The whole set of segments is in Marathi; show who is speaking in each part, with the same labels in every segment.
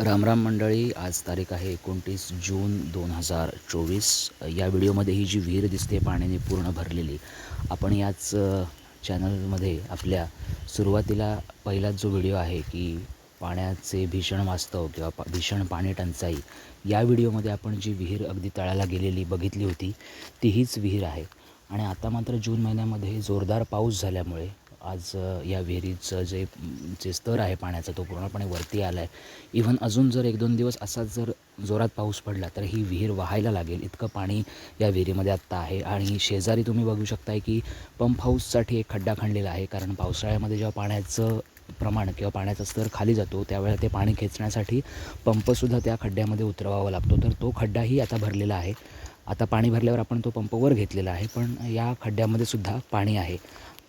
Speaker 1: रामराम मंडळी आज तारीख आहे एकोणतीस जून दोन हजार चोवीस. या व्हिडिओमध्ये ही जी विहीर दिसते पाण्याने पूर्ण भरलेली आपण याच चॅनलमध्ये आपल्या सुरुवातीला पहिलाच जो व्हिडिओ आहे की पाण्याचे भीषण वास्तव किंवा पा भीषण पाणी टंचाई या व्हिडिओमध्ये आपण जी विहीर अगदी तळाला गेलेली बघितली होती ती हीच विहीर आहे. आणि आता मात्र जून महिन्यामध्ये जोरदार पाऊस झाल्यामुळे आज या विहिरीचं जे जे स्तर आहे पाण्याचा तो पूर्णपणे वरती आला आहे इव्हन अजून जर एक दोन दिवस असाच जर जोरात पाऊस पडला तर ही विहीर वाहायला लागेल. इतकं पाणी या विहिरीमध्ये आत्ता आहे. आणि शेजारी तुम्ही बघू शकताय की पंप हाऊससाठी एक खड्डा खणलेला आहे. कारण पावसाळ्यामध्ये जेव्हा पाण्याचं प्रमाण किंवा पाण्याचा स्तर खाली जातो त्यावेळेला ते पाणी खेचण्यासाठी पंपसुद्धा त्या खड्ड्यामध्ये उतरवावा लागतो. तर तो खड्डाही आता भरलेला आहे. आता पाणी भरल्यावर आपण तो पंप वर घेतलेला आहे. पण या खड्ड्यामध्ये सुद्धा पाणी आहे.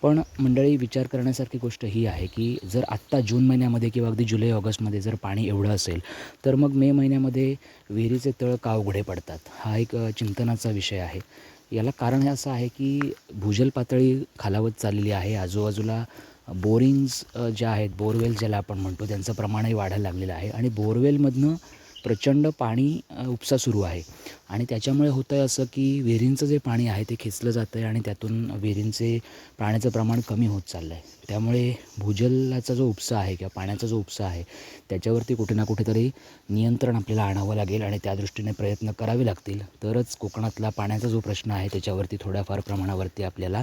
Speaker 1: पण मंडळी विचार करण्यासारखी गोष्ट ही आहे की जर आत्ता जून महिन्यामध्ये किंवा अगदी जुलै ऑगस्टमध्ये जर पाणी एवढं असेल तर मग मे महिन्यामध्ये विहिरीचे तळ का उघडे पडतात? हा एक चिंतनाचा विषय आहे. याला कारण हे असं आहे की भूजल पातळी खालावत चाललेली आहे. आजूबाजूला बोरिंग्स ज्या आहेत बोरवेल ज्याला आपण म्हणतो त्यांचं प्रमाणही वाढायला लागलेलं आहे. आणि बोरवेलमधनं प्रचंड पाणी उपसा सुरू आहे. आणि त्याच्यामुळे होतं आहे असं की विहिरींचं जे पाणी आहे ते खेचलं जातं आहे आणि त्यातून विहिरींचे पाण्याचं प्रमाण कमी होत चाललं आहे त्यामुळे भूजलाचा जो उपसा आहे किंवा पाण्याचा जो उपसा आहे त्याच्यावरती कुठे ना कुठेतरी नियंत्रण आपल्याला आणावं लागेल आणि त्या दृष्टीने प्रयत्न करावे लागतील. तरच कोकणातला पाण्याचा जो प्रश्न आहे त्याच्यावरती थोड्याफार प्रमाणावरती आपल्याला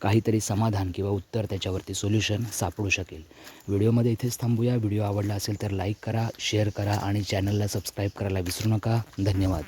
Speaker 1: काहीतरी समाधान किंवा उत्तर त्याच्यावरती सोल्युशन सापडू शकेल. व्हिडिओमध्ये इथेच थांबूया. व्हिडिओ आवडला असेल तर लाईक करा शेअर करा आणि चॅनलला सबस्क्राईब करायला विसरू नका. धन्यवाद.